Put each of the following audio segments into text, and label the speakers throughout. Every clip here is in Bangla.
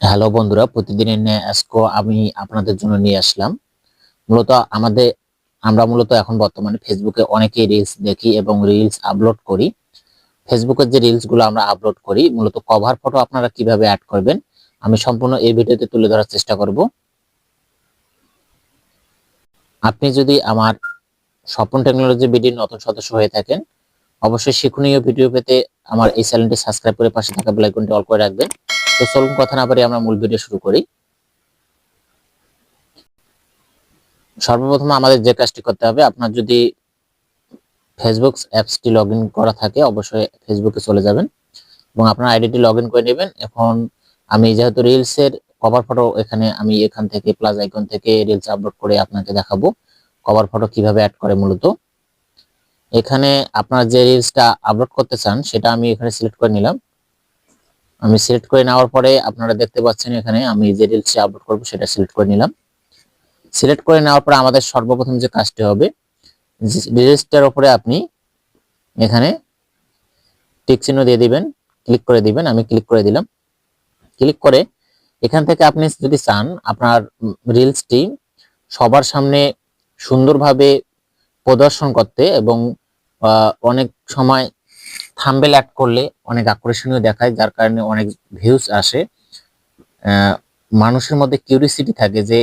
Speaker 1: হ্যালো বন্ধুরা, প্রতিদিনের ন্যায় আজকে আমি আপনাদের জন্য নিয়ে আসলাম। মূলত আমাদের, আমরা মূলত এখন বর্তমানে ফেসবুকে অনেকেই রিলস দেখি এবং রিলস আপলোড করি। ফেসবুকের যে রিলসগুলো আমরা আপলোড করি, মূলত কভার ফটো আপনারা কীভাবে অ্যাড করবেন, আমি সম্পূর্ণ এই ভিডিওতে তুলে ধরার চেষ্টা করব। আপনি যদি আমার স্বপন টেকনোলজি বিডির নতুন সদস্য হয়ে থাকেন, অবশ্যই শিক্ষণীয় ভিডিও পেতে আমার এই চ্যানেলটি সাবস্ক্রাইব করে পাশে থাকা বেল আইকনটি অল করে রাখবেন। তো চলুন, কথা না পারি আমরা মূল ভিডিও শুরু করি। সর্বপ্রথম আমাদের যে কাজটি করতে হবে, আপনার যদি ফেসবুক অ্যাপসটি লগ করা থাকে, অবশ্যই ফেসবুকে চলে যাবেন এবং আপনার আইডিটি লগ করে নেবেন। এখন আমি যেহেতু রিলসের কভার ফটো এখানে আমি এখান থেকে প্লাস আইকন থেকে রিলস আপলোড করে আপনাকে দেখাবো কভার ফটো কীভাবে অ্যাড করে মূলত। এখানে আপনার যে রিলসটা আপলোড করতে চান, সেটা আমি এখানে সিলেক্ট করে নিলাম। আমি সিলেক্ট করে নেওয়ার পরে আপনারা দেখতে পাচ্ছেন এখানে আমি যে রিলসটি আপলোড করব সেটা সিলেক্ট করে নিলাম। সিলেক্ট করে নেওয়ার পরে আমাদের সর্বপ্রথম যে কাজটি হবে রিলসটার উপরে আপনি এখানে টিক চিহ্ন দিয়ে দিবেন ক্লিক করে দিবেন, আমি ক্লিক করে দিলাম। ক্লিক করে এখান থেকে আপনি যদি চান, আপনার রিলসটি সবার সামনে সুন্দরভাবে প্রদর্শন করতে এবং অনেক সময় থাম্বেল অ্যাড করলে অনেক আকর্ষণীয় দেখায়, যার কারণে অনেক ভিউজ আসে। মানুষের মধ্যে কিউরিসিটি থাকে যে,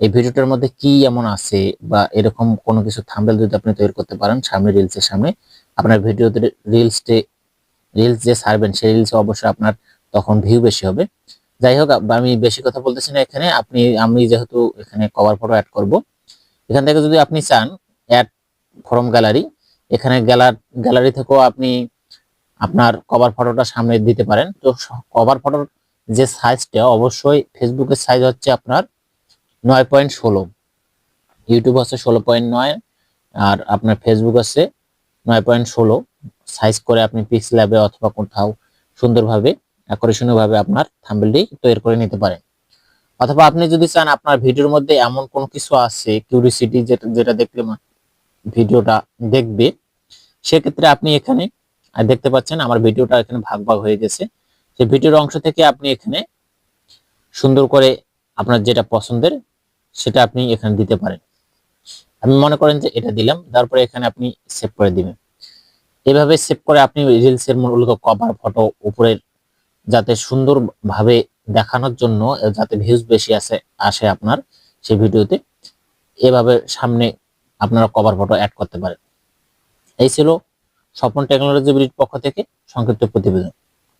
Speaker 1: এই ভিডিওটার মধ্যে কি এমন আছে বা এরকম কোনো কিছু থাম্বেল যদি আপনি তৈরি করতে পারেন সামনে রিলসের সামনে, আপনার ভিডিওতে রিলসটে রিলস যে ছাড়বেন, সেই রিলসে অবশ্যই আপনার তখন ভিউ বেশি হবে। যাই হোক আমি বেশি কথা বলতেছি না এখানে, আপনি, আমি যেহেতু এখানে কভার ফটো অ্যাড করব। এখান থেকে যদি আপনি চান অ্যাড ফরম গ্যালারি এখানে গ্যালার গ্যালারি থেকেও আপনি আপনার কভার ফটোটা সামনে দিতে পারেন। তো কভার ফটোর যে সাইজটা অবশ্যই ফেসবুকের সাইজ হচ্ছে আপনার নয় পয়েন্ট ষোলো। ইউটিউব হচ্ছে ষোলো পয়েন্ট নয় আর আপনার ফেসবুক আছে নয় পয়েন্ট ষোলো। সাইজ করে আপনি পিক্স ল্যাবে অথবা কোথাও সুন্দরভাবে, আকর্ষণীয়ভাবে আপনার থাম্বেলটি তৈরি করে নিতে পারেন। অথবা আপনি যদি চান আপনার ভিডিওর মধ্যে এমন কোনো কিছু আছে কিউরিসিটি যেটা যেটা দেখলে ভিডিওটা দেখবে, সেক্ষেত্রে আপনি এখানে দেখতে পাচ্ছেন আমার ভিডিওটা এখানে ভাগ ভাগ হয়ে গেছে। সেই ভিডিওর অংশ থেকে আপনি এখানে সুন্দর করে আপনার যেটা পছন্দের সেটা আপনি এখানে দিতে পারেন। আমি মনে করেন যে এটা দিলাম, তারপরে এখানে আপনি সেভ করে দিবেন। এভাবে সেভ করে আপনি রিলসের মূলত কভার ফটো উপরের যাতে সুন্দরভাবে দেখানোর জন্য, যাতে ভিউজ বেশি আসে আসে আপনার সেই ভিডিওতে, এভাবে সামনে আপনারা কভার ফটো অ্যাড করতে পারেন। এই ছিল স্বপন টেকনোলজি ব্রিজ পক্ষ থেকে সংক্ষিপ্ত প্রতিবেদন।